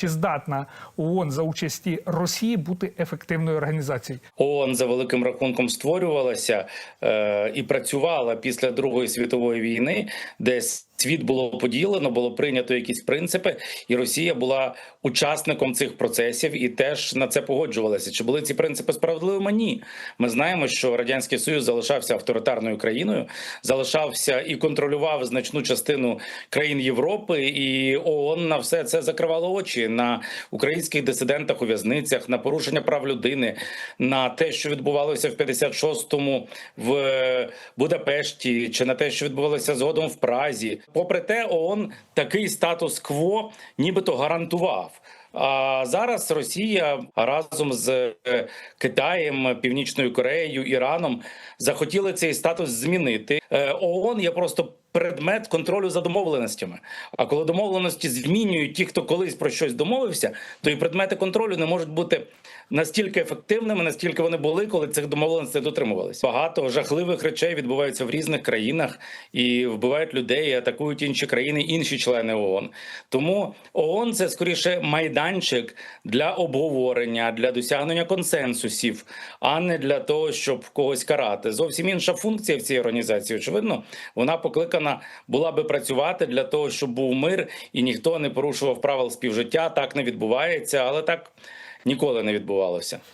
Чи здатна ООН за участі Росії бути ефективною організацією? ООН за великим рахунком створювалася е, і працювала після Другої світової війни, де світ було поділено, було прийнято якісь принципи, і Росія була учасником цих процесів і теж на це погоджувалася. Чи були ці принципи справедливими? Ні. Ми знаємо, що радянський союз залишався авторитарною країною, залишався і контролював значну частину країн Європи, і ООН на все це закривало очі на українських дисидентах у в'язницях, на порушення прав людини, на те, що відбувалося в 56-му в Будапешті, чи на те, що відбувалося згодом в Празі. Попри те, ООН такий статус-кво нібито гарантував. А зараз Росія разом з е, Китаєм, Північною Кореєю, Іраном захотіли цей статус змінити. Е, ООН є просто предмет контролю за домовленостями. А коли домовленості змінюють ті, хто колись про щось домовився, то і предмети контролю не можуть бути настільки ефективними, настільки вони були, коли цих домовленостей дотримувалися. Багато жахливих речей відбуваються в різних країнах і вбивають людей, і атакують інші країни, інші члени ООН. Тому ООН це скоріше майданчик для обговорення, для досягнення консенсусів, а не для того, щоб когось карати. Зовсім інша функція в цій організації. Очевидно, вона покликана була би працювати для того, щоб був мир і ніхто не порушував правил співжиття. Так не відбувається, але так ніколи не відбувалося.